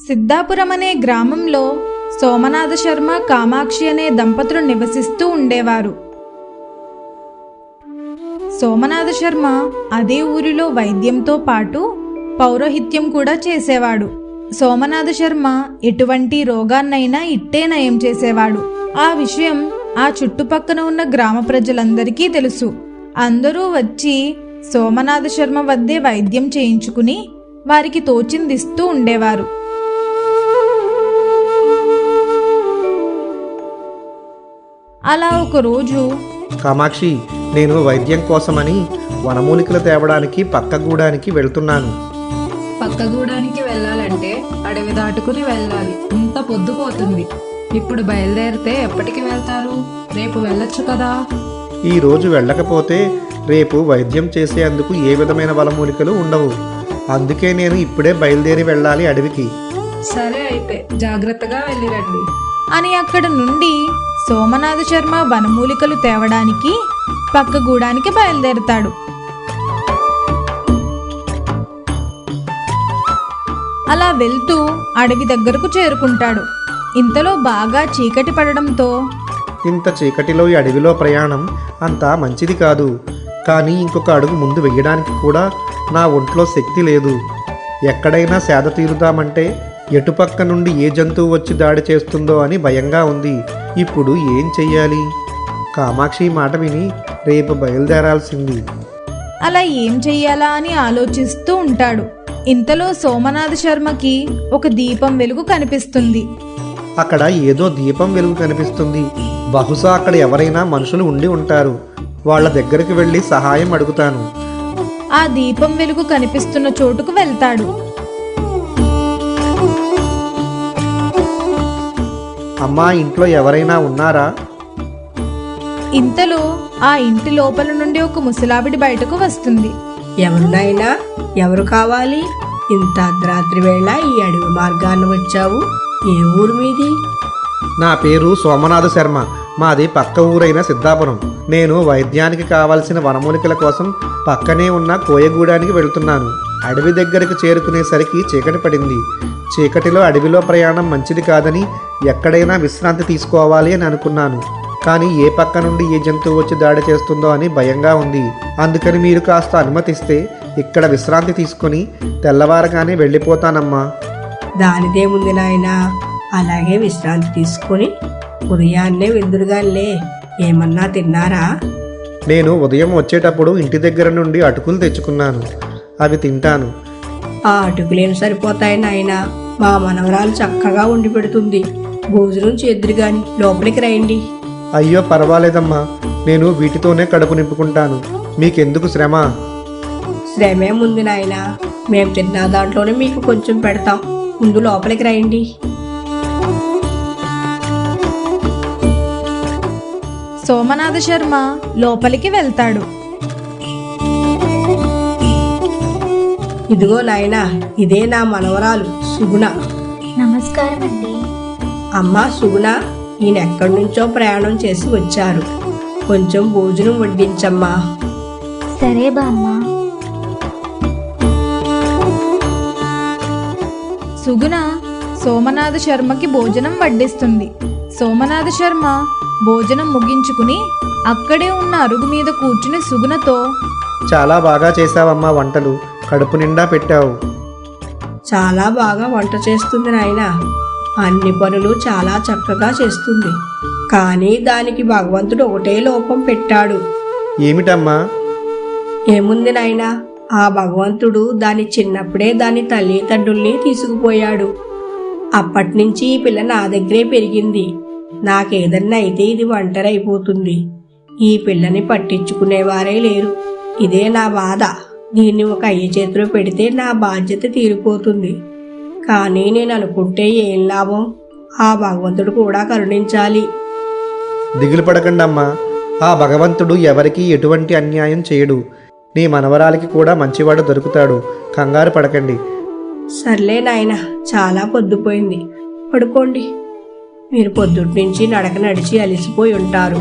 సిద్ధాపురం అనే గ్రామంలో సోమనాథ శర్మ కామాక్షి అనే దంపతులు నివసిస్తూ ఉండేవారు. సోమనాథ శర్మ అదే ఊరిలో వైద్యంతో పాటు పౌరోహిత్యం కూడా చేసేవాడు. సోమనాథ శర్మ ఎటువంటి రోగాన్నైనా ఇట్టే నయం చేసేవాడు. ఆ విషయం ఆ చుట్టుపక్కన ఉన్న గ్రామ ప్రజలందరికీ తెలుసు. అందరూ వచ్చి సోమనాథ శర్మ వద్దే వైద్యం చేయించుకుని వారికి తోచిందిస్తూ ఉండేవారు. అలా ఒకరోజు కామాక్షి నేను వైద్యం కోసమని వనమూలికలు తేవడానికి పక్క గూడానికి వెళ్తున్నాను. పక్కగూడానికి వెళ్ళాలంటే అడవి దాటుకుని వెళ్ళాలి. ఇంత పొద్దుపోతుంది ఇప్పుడు బయలుదేరితే ఎప్పటికి వెళ్తారు? రేపు వెళ్ళొచ్చు కదా? ఈ రోజు వెళ్ళకపోతే రేపు వైద్యం చేసేందుకు ఏ విధమైన వనమూలికలు ఉండవు. అందుకే నేను ఇప్పుడే బయలుదేరి వెళ్ళాలి అడవికి. సరే అయితే జాగ్రత్తగా వెళ్ళిరండి. అని అక్కడ నుండి సోమనాథ శర్మ వనమూలికలు తేవడానికి పక్క గూడానికి బయలుదేరతాడు. అలా వెళ్తూ అడవి దగ్గరకు చేరుకుంటాడు. ఇంతలో బాగా చీకటి పడడంతో ఇంత చీకటిలో ఈ అడవిలో ప్రయాణం అంత మంచిది కాదు. కానీ ఇంకొక అడుగు ముందు వెయ్యడానికి కూడా నా ఒంట్లో శక్తి లేదు. ఎక్కడైనా సేద తీరుదామంటే ఎటుపక్క నుండి ఏ జంతువు వచ్చి దాడి చేస్తుందో అని భయంగా ఉంది. ఇప్పుడు ఏం చెయ్యాలి? కామాక్షి మాట విని రేపు బయలుదేరాల్సింది. అలా ఏం చెయ్యాలా అని ఆలోచిస్తూ ఉంటాడు. ఇంతలో సోమనాథ శర్మకి ఒక దీపం వెలుగు కనిపిస్తుంది. అక్కడ ఏదో దీపం వెలుగు కనిపిస్తుంది. బహుశా అక్కడ ఎవరైనా మనుషులు ఉండి ఉంటారు. వాళ్ళ దగ్గరికి వెళ్ళి సహాయం అడుగుతాను. ఆ దీపం వెలుగు కనిపిస్తున్న చోటుకు వెళ్తాడు. అమ్మా ఇంట్లో ఎవరైనా ఉన్నారా? ఇంతలో ఆ ఇంటి లోపల నుండి ఒక ముసలావిడి బయటకు వస్తుంది. ఎవరినైనా ఎవరు కావాలి? ఇంత అర్ధరాత్రి వేళ ఈ అడవి మార్గాన్ని వచ్చావు? ఏ ఊరు మీది? నా పేరు సోమనాథ శర్మ. మాది పక్క ఊరైన సిద్ధాపురం. నేను వైద్యానికి కావలసిన వనమూలికల కోసం పక్కనే ఉన్న కోయగూడానికి వెళ్తున్నాను. అడవి దగ్గరకు చేరుకునేసరికి చీకటి పడింది. చీకటిలో అడవిలో ప్రయాణం మంచిది కాదని ఎక్కడైనా విశ్రాంతి తీసుకోవాలి అని అనుకున్నాను. కానీ ఏ పక్క నుండి ఏ జంతువు వచ్చి దాడి చేస్తుందో అని భయంగా ఉంది. అందుకని మీరు కాస్త అనుమతిస్తే ఇక్కడ విశ్రాంతి తీసుకొని తెల్లవారగానే వెళ్ళిపోతానమ్మా. దానిదేముంది నాయనా అలాగే విశ్రాంతి తీసుకొని ఉదయాన్నే వెందురుగాలే ఏమన్నా తిన్నారా? నేను ఉదయం వచ్చేటప్పుడు ఇంటి దగ్గర నుండి అటుకులు తెచ్చుకున్నాను. అవి తింటాను. ఆ అటుకులేని సరిపోతాయి నాయనా. మా మనవరాలు చక్కగా వండి పెడుతుంది. భోజనం చేద్దురు గాని లోపలికి రండి. అయ్యో పర్వాలేదమ్మా. నేను వీటితోనే కడుపు నింపుకుంటాను. మీకెందుకు శ్రమ? శ్రమే ముందు నాయనా. మేము తిన్న దాంట్లోనే మీకు కొంచెం పెడతాం. ముందు లోపలికి రండి. సోమనాథ శర్మ లోపలికి వెళ్తాడు. ఇదిగో నాయనా ఇదే నా మనవరాలు సుగుణ. నమస్కారం అండి అమ్మా సుగుణ ఈయన ఎక్కడి నుంచో ప్రయాణం చేసి వచ్చారు. కొంచెం భోజనం వడ్డించమ్మా. సరే బామ్మ సుగుణ సోమనాథ శర్మకి భోజనం వడ్డిస్తుంది. సోమనాథ శర్మ భోజనం ముగించుకుని అక్కడే ఉన్న అరుగు మీద కూర్చుని సుగుణతో చాలా బాగా చేశావమ్మా వంటలు కడుపు నిండా పెట్టావు. చాలా బాగా వంట చేస్తుంది నాయన. అన్ని పనులు చాలా చక్కగా చేస్తుంది. కానీ దానికి భగవంతుడు ఒకటే లోపం పెట్టాడు. ఏమిటమ్మా? ఏముంది నాయనా ఆ భగవంతుడు దాని చిన్నప్పుడే దాని తల్లిదండ్రుల్ని తీసుకుపోయాడు. అప్పటి నుంచి ఈ పిల్ల నా దగ్గరే పెరిగింది. నాకేదన్నా అయితే ఇది ఒంటరి అయిపోతుంది ఈ పిల్లని పట్టించుకునేవారే లేరు. ఇదే నా బాధ. దీన్ని ఒక అయ్య చేతిలో పెడితే నా బాధ్యత తీరిపోతుంది. కానీ నేను అనుకుంటే ఏం లాభం? ఆ భగవంతుడు కూడా కరుణించాలి. దిగులు పడకండమ్మా ఆ భగవంతుడు ఎవరికీ ఎటువంటి అన్యాయం చేయడు. నీ మనవరాలికి కూడా మంచివాడు దొరుకుతాడు. కంగారు పడకండి. సర్లే నాయన చాలా పొద్దుపోయింది. పడుకోండి. మీరు పొద్దుటి నుంచి నడక నడిచి అలిసిపోయి ఉంటారు.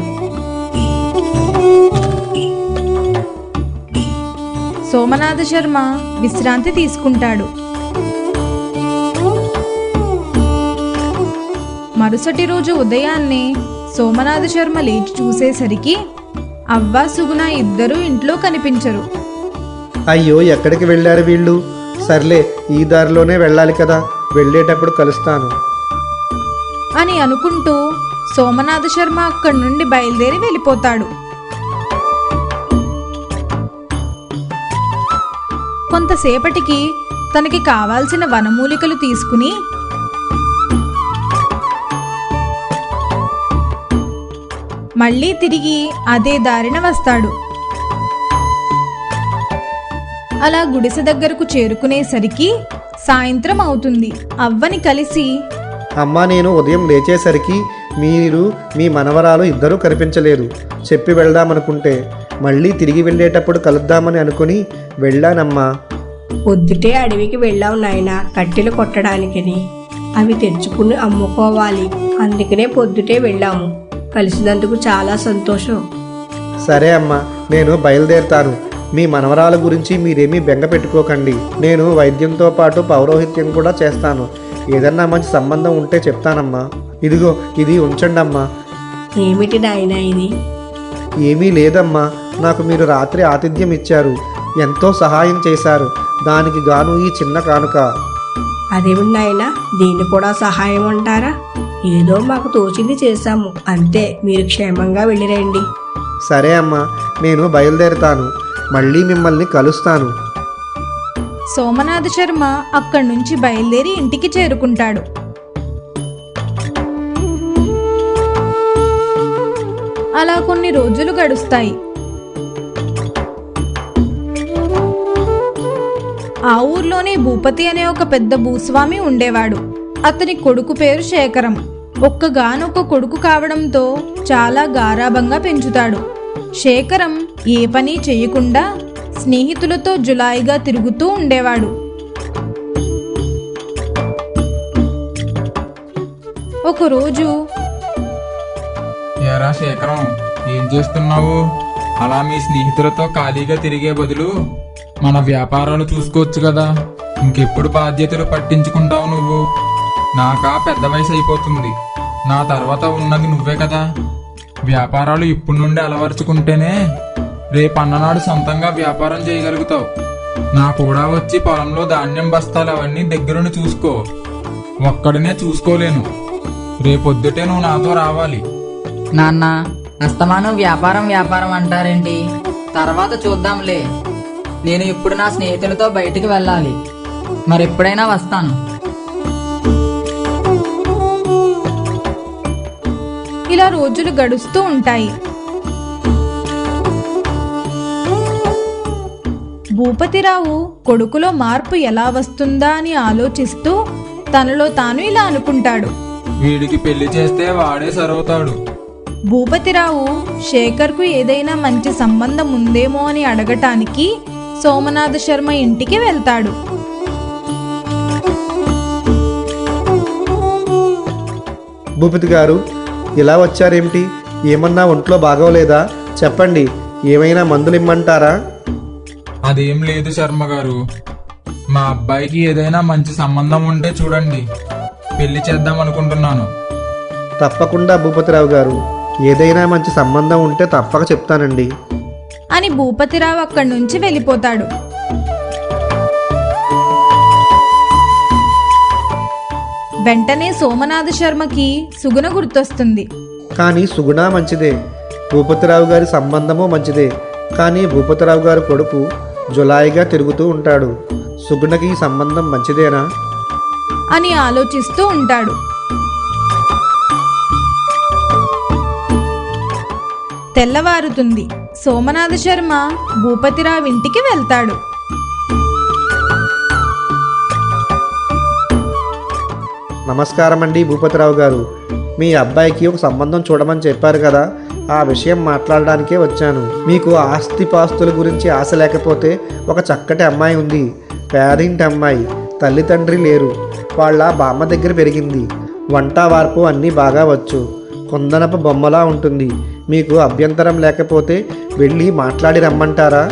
సోమనాథ శర్మ విశ్రాంతి తీసుకుంటాడు. మరుసటి రోజు ఉదయాన్నే సోమనాథ శర్మ లేచి చూసేసరికి అవ్వ సుగుణ ఇద్దరూ ఇంట్లో కనిపించరు. అయ్యో ఎక్కడికి వెళ్ళారు వీళ్ళు? సర్లే ఈ దారిలోనే వెళ్ళాలి కదా. వెళ్ళేటప్పుడు కలుస్తాను. అని అనుకుంటూ సోమనాథ శర్మ అక్కడి నుండి బయలుదేరి వెళ్ళిపోతాడు. కొంతసేపటికి తనకి కావాల్సిన వనమూలికలు తీసుకుని మళ్ళీ తిరిగి అదే దారిన వస్తాడు. అలా గుడిసె దగ్గరకు చేరుకునేసరికి సాయంత్రం అవుతుంది. అవ్వని కలిసి అమ్మా నేను ఉదయం లేచేసరికి మీరు మీ మనవరాలు ఇద్దరూ కనిపించలేదు. చెప్పి వెళ్దామనుకుంటే మళ్ళీ తిరిగి వెళ్ళేటప్పుడు కలుద్దామని అనుకుని వెళ్ళానమ్మా. పొద్దుటే అడవికి వెళ్ళాం నాయనా కట్టెలు కొట్టడానికని. అవి తెచ్చుకుని అమ్ముకోవాలి. అందుకనే పొద్దుటే వెళ్ళాము. కలిసినందుకు చాలా సంతోషం. సరే అమ్మా నేను బయలుదేరుతాను. మీ మనవరాల గురించి మీరేమీ బెంగ పెట్టుకోకండి. నేను వైద్యంతో పాటు పౌరోహిత్యం కూడా చేస్తాను. ఏదన్నా మంచి సంబంధం ఉంటే చెప్తానమ్మా. ఇదిగో ఇది ఉంచండి అమ్మా ఏమిటి నాయనా ఇది? ఏమీ లేదమ్మా. నాకు మీరు రాత్రి ఆతిథ్యం ఇచ్చారు. ఎంతో సహాయం చేశారు. దానికి గాను ఈ చిన్న కానుక. అదేమిటి నాయనా? దీన్ని కూడా సహాయం అంటారా? ఏదో మాకు తోచింది చేశాము. అంతే మీరు క్షేమంగా వెళ్ళిరండి సరే అమ్మా. నేను బయలుదేరుతాను. మళ్ళీ మిమ్మల్ని కలుస్తాను. సోమనాథ శర్మ అక్కడి నుంచి బయలుదేరి ఇంటికి చేరుకుంటాడు. అలా కొన్ని రోజులు గడుస్తాయి. ఆ ఊర్లోనే భూపతి అనే ఒక పెద్ద భూస్వామి ఉండేవాడు. అతని కొడుకు పేరు శేఖరం. ఒక్కగానొక్క కొడుకు కావడంతో చాలా గారాభంగా పెంచుతాడు. శేఖరం ఏ పని చేయకుండా స్నేహితులతో జులాయిగా తిరుగుతూ ఉండేవాడు. ఒకరోజు ఏరా శేఖరం ఏం చేస్తున్నావు? అలా మీ స్నేహితులతో ఖాళీగా తిరిగే బదులు మన వ్యాపారాలు చూసుకోవచ్చు కదా. ఇంకెప్పుడు బాధ్యతలు పట్టించుకుంటావు నువ్వు? నాకా పెద్ద వయసు అయిపోతుంది. నా తర్వాత ఉన్నది నువ్వే కదా. వ్యాపారాలు ఇప్పటి నుండి అలవరుచుకుంటేనే రేపు అన్ననాడు సొంతంగా వ్యాపారం చేయగలుగుతావు. నా కూడా వచ్చి పొలంలో ధాన్యం బస్తాలు అవన్నీ దగ్గరుండి చూసుకో. ఒక్కడనే చూసుకోలేను. రేపొద్దుటే నువ్వు నాతో రావాలి. నాన్న అస్తమానం వ్యాపారం వ్యాపారం అంటారేంటి? తర్వాత చూద్దాంలే. నేను ఇప్పుడు నా స్నేహితులతో బయటికి వెళ్ళాలి. మరెప్పుడైనా వస్తాను. ఇలా రోజులు గడుస్తూ ఉంటాయి. భూపతిరావు కొడుకులో మార్పు ఎలా వస్తుందా అని ఆలోచిస్తూ తనలో తాను ఇలా అనుకుంటాడు. వీడికి పెళ్ళి చేస్తే వాడే సరవుతాడు. భూపతిరావు శేఖర్కు ఏదైనా మంచి సంబంధం ఉందేమో అని అడగటానికి సోమనాథ శర్మ ఇంటికి వెళ్తాడు. భూపతి గారు ఇలా వచ్చారేమిటి? ఏమన్నా ఒంట్లో బాగోలేదా? చెప్పండి ఏమైనా మందులు ఇమ్మంటారా? అదేం లేదు శర్మ గారు. మా అబ్బాయికి ఏదైనా మంచి సంబంధం ఉంటే చూడండి. పెళ్ళి చేద్దాం అనుకుంటున్నాను. తప్పకుండా భూపతిరావు గారు. ఏదైనా మంచి సంబంధం ఉంటే తప్పక చెప్తానండి. అని భూపతిరావు అక్కడి నుంచి వెళ్ళిపోతాడు. వెంటనే సోమనాథ శర్మకి సుగుణ గుర్తొస్తుంది. కానీ సుగుణ మంచిదే. భూపతిరావు గారి సంబంధము మంచిదే. కానీ భూపతిరావు గారి కొడుకు జులాయిగా తిరుగుతూ ఉంటాడు. సుగుణకి ఈ సంబంధం మంచిదేనా? అని ఆలోచిస్తూ ఉంటాడు. తెల్లవారుతుంది. సోమనాథ శర్మ భూపతిరావు ఇంటికి వెళ్తాడు. నమస్కారం అండి భూపతిరావు గారు. మీ అబ్బాయికి ఒక సంబంధం చూడమని చెప్పారు కదా ఆ విషయం మాట్లాడడానికే వచ్చాను. మీకు ఆస్తిపాస్తుల గురించి ఆశ లేకపోతే ఒక చక్కటి అమ్మాయి ఉంది. పేదింటి అమ్మాయి తల్లిదండ్రి లేరు. వాళ్ళ బామ్మ దగ్గర పెరిగింది. వంట వార్పు అన్నీ బాగా వచ్చు. కొందనపు బొమ్మలా ఉంటుంది. మీకు అభ్యంతరం లేకపోతే వెళ్ళి మాట్లాడి రమ్మంటారా?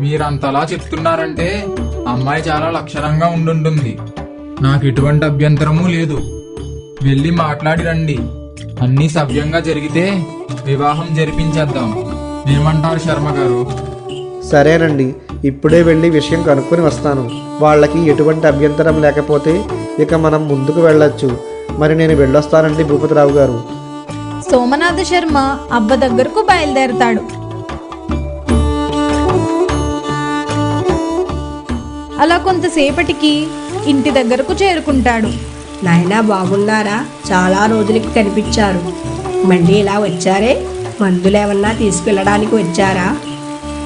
మీరంతలా చెప్తున్నారంటే అమ్మాయి చాలా లక్షణంగా ఉండుంటుంది. నాకు ఎటువంటి అభ్యంతరమూ లేదు. వెళ్ళి మాట్లాడి రండి. అన్నీ సవ్యంగా జరిగితే వివాహం జరిపించేద్దాం. ఏమంటారు శర్మ గారు? సరేనండి. ఇప్పుడే వెళ్ళి విషయం కనుక్కొని వస్తాను. వాళ్ళకి ఎటువంటి అభ్యంతరం లేకపోతే ఇక మనం ముందుకు వెళ్ళొచ్చు. మరి నేను వెళ్ళొస్తానండి భూపతిరావు గారు. సోమనాథ శర్మ అబ్బ దగ్గరకు బయలుదేరతాడు. అలా కొంతసేపటికి ఇంటి దగ్గరకు చేరుకుంటాడు. నాయనా బాగున్నారా? చాలా రోజులకి కనిపించారు. మళ్ళీ ఇలా వచ్చారే? మందులేమన్నా తీసుకెళ్ళడానికి వచ్చారా?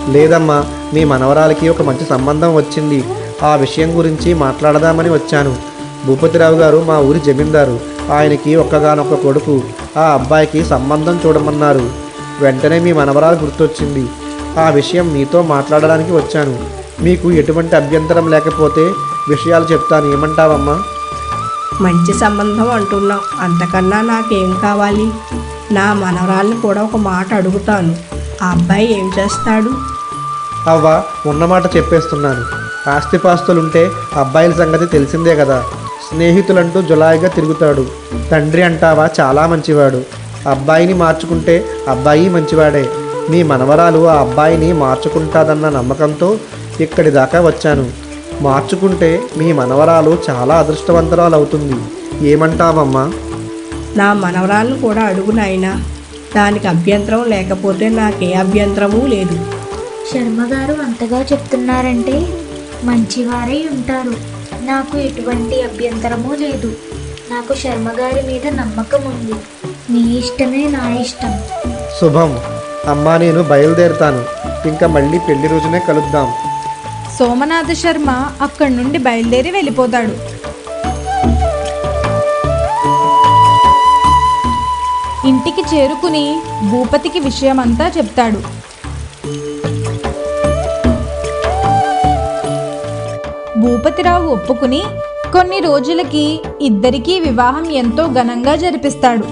లేదమ్మా మీ మనవరాలకి ఒక మంచి సంబంధం వచ్చింది. ఆ విషయం గురించి మాట్లాడదామని వచ్చాను. భూపతిరావు గారు మా ఊరి జమీందారు. ఆయనకి ఒక్కగానొక్క కొడుకు. ఆ అబ్బాయికి సంబంధం చూడమన్నారు. వెంటనే మీ మనవరాలు గుర్తొచ్చింది. ఆ విషయం మీతో మాట్లాడడానికి వచ్చాను. మీకు ఎటువంటి అభ్యంతరం లేకపోతే విషయాలు చెప్తాను. ఏమంటావమ్మా? మంచి సంబంధం అంటున్నాం అంతకన్నా నాకేం కావాలి? నా మనవరాల్ని కూడా ఒక మాట అడుగుతాను. ఆ అబ్బాయి ఏం చేస్తాడు? అవ్వ ఉన్నమాట చెప్పేస్తున్నాను. ఆస్తిపాస్తులుంటే అబ్బాయిల సంగతి తెలిసిందే కదా. స్నేహితులంటూ జులాయిగా తిరుగుతాడు. తండ్రి అంటావా? చాలా మంచివాడు. అబ్బాయిని మార్చుకుంటే అబ్బాయి మంచివాడే. మీ మనవరాలు ఆ అబ్బాయిని మార్చుకుంటాదన్న నమ్మకంతో ఇక్కడి దాకా వచ్చాను. మార్చుకుంటే మీ మనవరాలు చాలా అదృష్టవంతరాలు అవుతుంది ఏమంటావమ్మా? నా మనవరాలను కూడా అడుగు నాయనా. దానికి అభ్యంతరం లేకపోతే నాకే అభ్యంతరమూ లేదు. శర్మ గారు అంతగా చెప్తున్నారంటే మంచివారై ఉంటారు. నాకు ఎటువంటి అభ్యంతరమూ లేదు. నాకు శర్మ గారి మీద నమ్మకం ఉంది. మీ ఇష్టమే నా ఇష్టం. శుభం. అమ్మా నేను బయలుదేరుతాను. ఇంకా మళ్ళీ పెళ్ళి రోజునే కలుద్దాం. సోమనాథ శర్మ అక్కడి నుండి బయలుదేరి వెళ్ళిపోతాడు. ఇంటికి చేరుకుని భూపతికి విషయమంతా చెప్తాడు. భూపతిరావు ఒప్పుకుని కొన్ని రోజులకి ఇద్దరికీ వివాహం ఎంతో ఘనంగా జరిపిస్తాడు.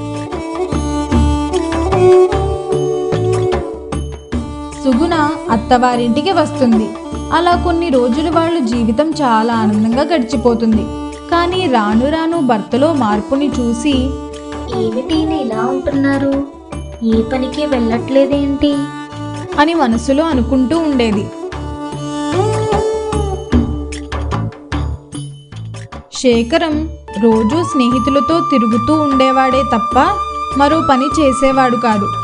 సుగుణ అత్తవారింటికి వస్తుంది. అలా కొన్ని రోజులు వాళ్ళ జీవితం చాలా ఆనందంగా గడిచిపోతుంది. కానీ రాను రాను భర్తలో మార్పుని చూసి ఏమిటి ఇలా ఉంటున్నారు? ఏ పనికి వెళ్ళట్లేదేంటి? అని మనసులో అనుకుంటూ ఉండేది. శేఖరం రోజూ స్నేహితులతో తిరుగుతూ ఉండేవాడే తప్ప మరో పని చేసేవాడు కాదు.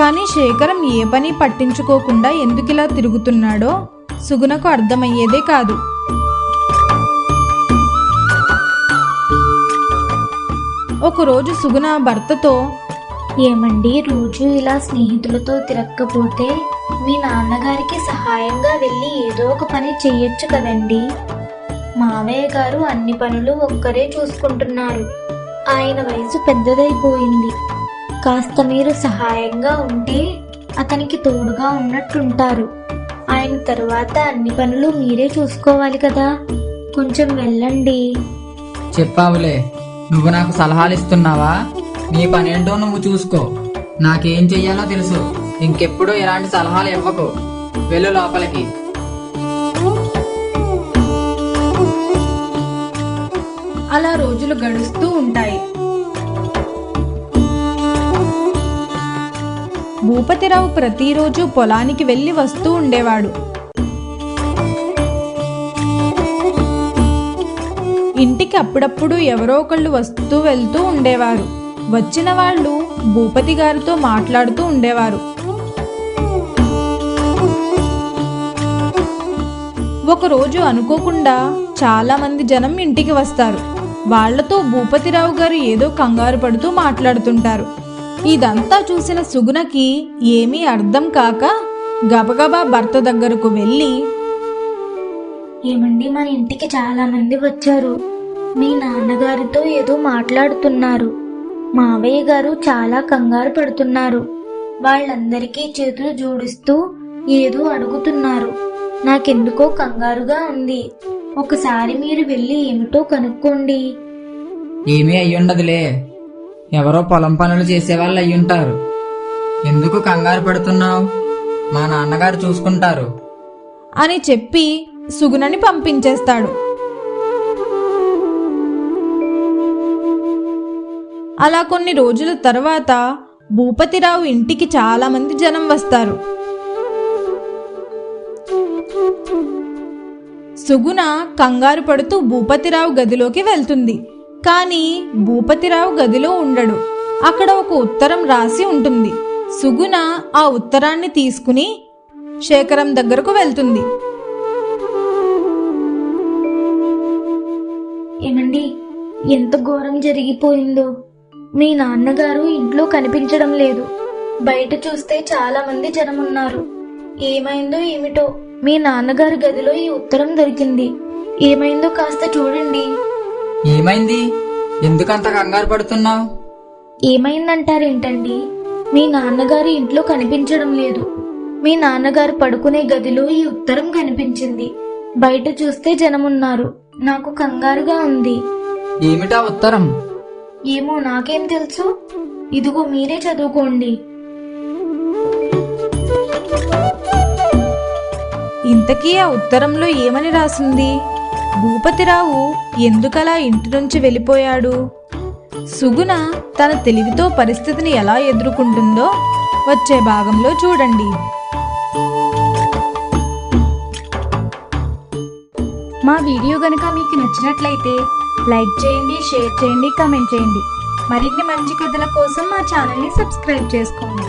కానీ శేఖరం ఏ పని పట్టించుకోకుండా ఎందుకిలా తిరుగుతున్నాడో సుగుణకు అర్థమయ్యేదే కాదు. ఒకరోజు సుగుణ భర్తతో ఏమండి రోజు ఇలా స్నేహితులతో తిరక్కపోతే మీ నాన్నగారికి సహాయంగా వెళ్ళి ఏదో ఒక పని చెయ్యొచ్చు కదండి. మావయ్య గారు అన్ని పనులు ఒక్కరే చూసుకుంటున్నారు. ఆయన వయసు పెద్దదైపోయింది. కాస్త మీరు సహాయంగా ఉంటే అతనికి తోడుగా ఉన్నట్టుంటారు. ఆయన తరువాత అన్ని పనులు మీరే చూసుకోవాలి కదా. కొంచెం వెళ్ళండి. చెప్పావులే. నువ్వు నాకు సలహాలు ఇస్తున్నావా నీ పనేంటో నువ్వు చూసుకో. నాకేం చెయ్యాలో తెలుసు. ఇంకెప్పుడు ఎలాంటి సలహాలు ఇవ్వకు. వెళ్ళు లోపలికి. అలా రోజులు గడుస్తూ ఉంటాయి. భూపతిరావు ప్రతిరోజు పొలానికి వెళ్ళి వస్తూ ఉండేవాడు. ఇంటికి అప్పుడప్పుడు ఎవరో ఒకళ్ళు వస్తూ వెళ్తూ ఉండేవారు. వచ్చిన వాళ్ళు భూపతి గారితో మాట్లాడుతూ ఉండేవారు. ఒకరోజు అనుకోకుండా చాలా మంది జనం ఇంటికి వస్తారు. వాళ్ళతో భూపతిరావు గారు ఏదో కంగారు పడుతూ మాట్లాడుతుంటారు. ఇదంతా చూసిన సుగుణకి ఏమీ అర్థం కాక గబగబా భర్త దగ్గరకు వెళ్ళి ఏమండి మన ఇంటికి చాలా మంది వచ్చారు. మీ నాన్నగారితో ఏదో మాట్లాడుతున్నారు. మావయ్య గారు చాలా కంగారు పడుతున్నారు. వాళ్ళందరికీ చేతులు జోడిస్తూ ఏదో అడుగుతున్నారు. నాకెందుకో కంగారుగా ఉంది. ఒకసారి మీరు వెళ్ళి ఏమిటో కనుక్కోండి. ఏమీ అయ్యుండదులే. ఎవరో పొలం పనులు చేసేవాళ్ళు అయ్యుంటారు. ఎందుకు కంగారు పడుతున్నావు? మా నాన్నగారు చూసుకుంటారు. అని చెప్పి సుగుణని పంపించేస్తాడు. అలా కొన్ని రోజుల తర్వాత భూపతిరావు ఇంటికి చాలా మంది జనం వస్తారు. సుగుణ కంగారు పడుతూ భూపతిరావు గదిలోకి వెళ్తుంది. కానీ భూపతిరావు గదిలో ఉండడు. అక్కడ ఒక ఉత్తరం రాసి ఉంటుంది. సుగుణ ఆ ఉత్తరాన్ని తీసుకుని శేఖరం దగ్గరకు వెళ్తుంది. ఏమండి ఎంత ఘోరం జరిగిపోయిందో. మీ నాన్నగారు ఇంట్లో కనిపించడం లేదు. బయట చూస్తే చాలా మంది జనం ఉన్నారు. ఏమైందో ఏమిటో మీ నాన్నగారి గదిలో ఈ ఉత్తరం దొరికింది. ఏమైందో కాస్త చూడండి. ఏమైంది? ఎందుకంత కంగారు పడుతున్నావు? ఏమైందంటారేంటండి? మీ నాన్నగారు ఇంట్లో కనిపించడం లేదు. మీ నాన్నగారు పడుకునే గదిలో ఈ ఉత్తరం కనిపించింది. బయట చూస్తే జనమున్నారు. నాకు కంగారుగా ఉంది. ఏమిటా ఉత్తరం? ఏమో నాకేం తెలుసు. ఇదిగో మీరే చదువుకోండి. ఇంతకీ ఆ ఉత్తరంలో ఏమని రాసింది? భూపతిరావు ఎందుకలా ఇంటి నుంచి వెళ్ళిపోయాడు? సుగుణ తన తెలివితో పరిస్థితిని ఎలా ఎదుర్కొంటుందో వచ్చే భాగంలో చూడండి. మా వీడియో గనుక మీకు నచ్చినట్లయితే లైక్ చేయండి షేర్ చేయండి కామెంట్ చేయండి. మరిన్ని మంచి కథల కోసం మా ఛానల్ని సబ్స్క్రైబ్ చేసుకోండి.